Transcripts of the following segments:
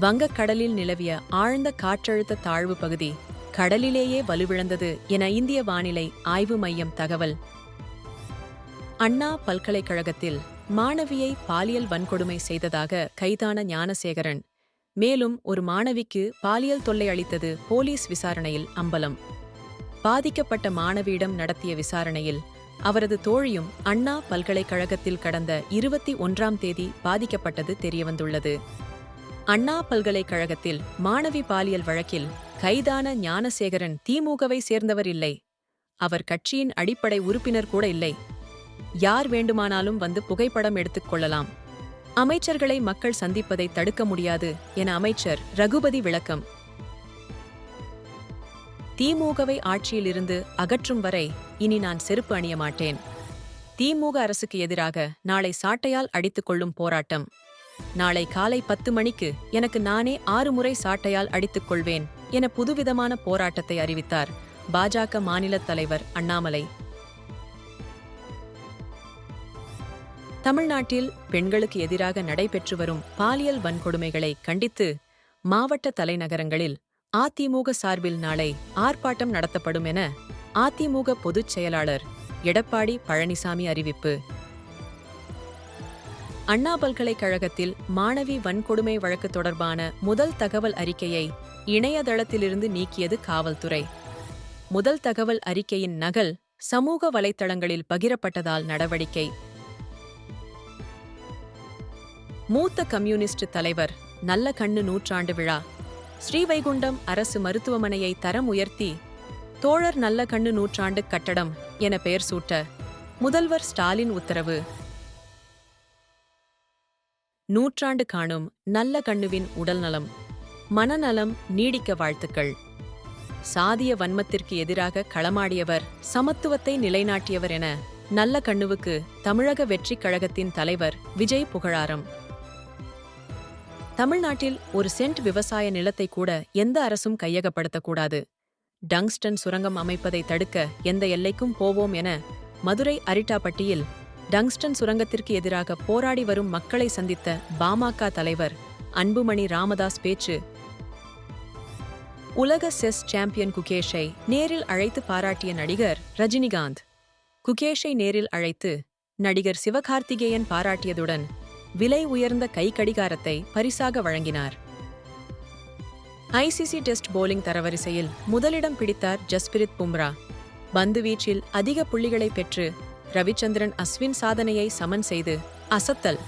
வங்கக்கடலில் நிலவிய ஆழ்ந்த காற்றழுத்த தாழ்வு பகுதி கடலிலேயே வலுவிழந்தது என இந்திய வானிலை ஆய்வு மையம் தகவல். அண்ணா பல்கலைக்கழகத்தில் மாணவியை பாலியல் வன்கொடுமை செய்ததாக கைதான ஞானசேகரன். மேலும் ஒரு மாணவிக்கு பாலியல் தொல்லை அளித்தது போலீஸ் விசாரணையில் அம்பலம். பாதிக்கப்பட்ட மாணவியிடம் நடத்திய விசாரணையில் அவரது தோழியும் அண்ணா பல்கலைக்கழகத்தில் கடந்த இருபத்தி ஒன்றாம் தேதி பாதிக்கப்பட்டது தெரியவந்துள்ளது. அண்ணா பல்கலைக்கழகத்தில் மாணவி பாலியல் வழக்கில் கைதான ஞானசேகரன் திமுகவை சேர்ந்தவர் இல்லை. அவர் கட்சியின் அடிப்படை உறுப்பினர் கூட இல்லை. யார் வேண்டுமானாலும் வந்து புகைப்படம் எடுத்துக் கொள்ளலாம். அமைச்சர்களை மக்கள் சந்திப்பதை தடுக்க முடியாது என அமைச்சர் ரகுபதி விளக்கம். திமுகவை ஆட்சியிலிருந்து அகற்றும் வரை இனி நான் செருப்பு அணிய மாட்டேன். திமுக அரசுக்கு எதிராக நாளை சாட்டையால் அடித்துக் கொள்ளும் போராட்டம். நாளை காலை பத்து மணிக்கு எனக்கு நானே ஆறு முறை சாட்டையால் அடித்துக் கொள்வேன் என புதுவிதமான போராட்டத்தை அறிவித்தார் பாஜக மாநில தலைவர் அண்ணாமலை. தமிழ்நாட்டில் பெண்களுக்கு எதிராக நடைபெற்று வரும் பாலியல் வன்கொடுமைகளை கண்டித்து மாவட்ட தலைநகரங்களில் அதிமுக சார்பில் நாளை ஆர்ப்பாட்டம் நடத்தப்படும் என அதிமுக பொதுச் செயலாளர் எடப்பாடி பழனிசாமி அறிவிப்பு. அண்ணா பல்கலைக்கழகத்தில் மாணவி வன்கொடுமை வழக்கு தொடர்பான முதல் தகவல் அறிக்கையை இணையதளத்திலிருந்து நீக்கியது காவல்துறை. முதல் தகவல் அறிக்கையின் நகல் சமூக வலைத்தளங்களில் பகிரப்பட்டதால் நடவடிக்கை. மூத்த கம்யூனிஸ்ட் தலைவர் நல்ல கண்ணு நூற்றாண்டு விழா. ஸ்ரீவைகுண்டம் அரசு மருத்துவமனையை தரம் உயர்த்தி தோழர் நல்ல கண்ணு நூற்றாண்டு கட்டடம் என பெயர் சூட்ட முதல்வர் ஸ்டாலின் உத்தரவு. நூற்றாண்டு காணும் நல்ல கண்ணுவின் உடல்நலம். மனநலம் நீடிக்க வாழ்த்துக்கள். சாதிய வன்மத்திற்கு எதிராக களமாடியவர் சமத்துவத்தை நிலைநாட்டியவர் என நல்ல கண்ணுவுக்கு தமிழக வெற்றிக் கழகத்தின் தலைவர் விஜய் புகழாரம். தமிழ்நாட்டில் ஒரு சென்ட் விவசாய நிலத்தை கூட எந்த அரசும் கையகப்படுத்தக்கூடாது. டங்ஸ்டன் சுரங்கம் அமைப்பதை தடுக்க எந்த எல்லைக்கும் போவோம் என மதுரை அரிட்டாப்பட்டியில் டங்ஸ்டன் சுரங்கத்திற்கு எதிராக போராடி வரும் மக்களை சந்தித்த பாமக தலைவர் அன்புமணி ராமதாஸ் பேச்சு. உலக செஸ் சாம்பியன் குகேஷை நேரில் அழைத்து பாராட்டிய நடிகர் ரஜினிகாந்த். குகேஷை நேரில் அழைத்து நடிகர் சிவகார்த்திகேயன் பாராட்டியதுடன் விலை உயர்ந்த கை கடிகாரத்தை பரிசாக வழங்கினார். ஐசிசி டெஸ்ட் போலிங் தரவரிசையில் முதலிடம் பிடித்தார் ஜஸ்பிரித் பும்ரா. பந்து வீச்சில் அதிக புள்ளிகளை பெற்று ரவிச்சந்திரன் அஸ்வின் சாதனையை சமன் செய்து அசத்தல்.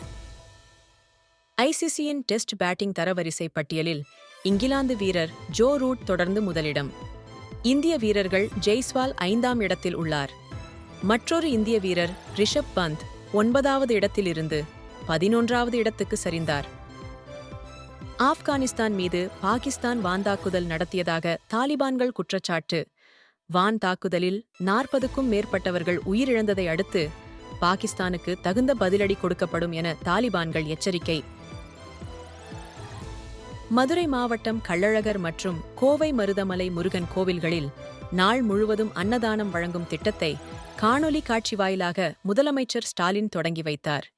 ஐசிசியின் டெஸ்ட் பேட்டிங் தரவரிசை பட்டியலில் இங்கிலாந்து வீரர் ஜோ ரூட் தொடர்ந்து முதலிடம். இந்திய வீரர்கள் ஜெய்ஸ்வால் ஐந்தாம் இடத்தில் உள்ளார். மற்றொரு இந்திய வீரர் ரிஷப் பந்த் ஒன்பதாவது இடத்திலிருந்து பதினொன்றாவது இடத்துக்கு சரிந்தார். ஆப்கானிஸ்தான் மீது பாகிஸ்தான் வாந்தாக்குதல் நடத்தியதாக தாலிபான்கள் குற்றச்சாட்டு வான் தாக்குதலில் நாற்பதுக்கும் மேற்பட்டவர்கள் உயிரிழந்ததை அடுத்து பாகிஸ்தானுக்கு தகுந்த பதிலடி கொடுக்கப்படும் என தாலிபான்கள் எச்சரிக்கை. மதுரை மாவட்டம் கள்ளழகர் மற்றும் கோவை மருதமலை முருகன் கோவில்களில் நாள் முழுவதும் அன்னதானம் வழங்கும் திட்டத்தை காணொலி காட்சி வாயிலாக முதலமைச்சர் ஸ்டாலின் தொடங்கி வைத்தார்.